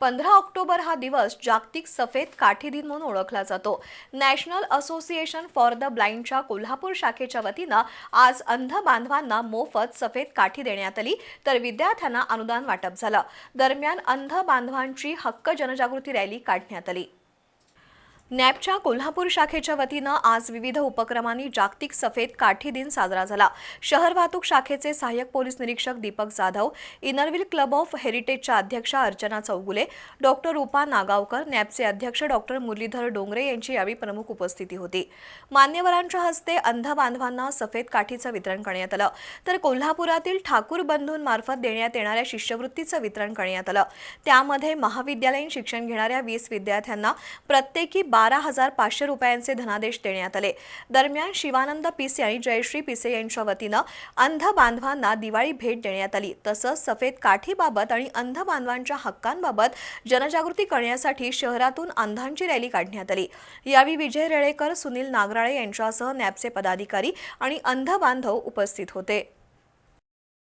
पंधरा ऑक्टोबर हा दिवस जागतिक सफेद काठी दिन म्हणून ओळखला जातो. नॅशनल असोसिएशन फॉर द ब्लाइंडच्या कोल्हापूर शाखेच्या वतीनं आज अंध बांधवांना मोफत सफेद काठी देण्यात आली तर विद्यार्थ्यांना अनुदान वाटप झालं. दरम्यान अंध बांधवांची हक्क जनजागृती रॅली काढण्यात आली. नॅपच्या कोल्हापूर शाखेच्या वतीनं आज विविध उपक्रमांनी जागतिक सफेद काठी दिन साजरा झाला. शहर वाहतूक शाखेचे सहाय्यक पोलीस निरीक्षक Deepak Jadhav Inner Wheel club of हेरिटेजच्या अध्यक्षा अर्चना चौगुले डॉक्टर रूपा नागावकर नॅपचे अध्यक्ष डॉक्टर मुरलीधर डोंगरे यांची यावेळी प्रमुख उपस्थिती होती. मान्यवरांच्या हस्ते अंध बांधवांना सफेद काठीचं वितरण करण्यात आलं. तर कोल्हापुरातील ठाकूर बंधूंमार्फत देण्यात येणाऱ्या शिष्यवृत्तीचं वितरण करण्यात आलं. त्यामध्ये महाविद्यालयीन शिक्षण घेणाऱ्या वीस विद्यार्थ्यांना प्रत्येकी बारा हजार पाचशे रुपयांचे धनादेश देण्यात आले. दरम्यान शिवानंद पिसे आणि जयश्री पिसे यांच्या वतीनं अंध बांधवांना दिवाळी भेट देण्यात आली. तसंच सफेद काठीबाबत आणि अंध बांधवांच्या हक्कांबाबत जनजागृती करण्यासाठी शहरातून अंधांची रॅली काढण्यात आली. यावेळी विजय रेळेकर सुनील नागराळे यांच्यासह नॅपचे पदाधिकारी आणि अंध बांधव उपस्थित होते.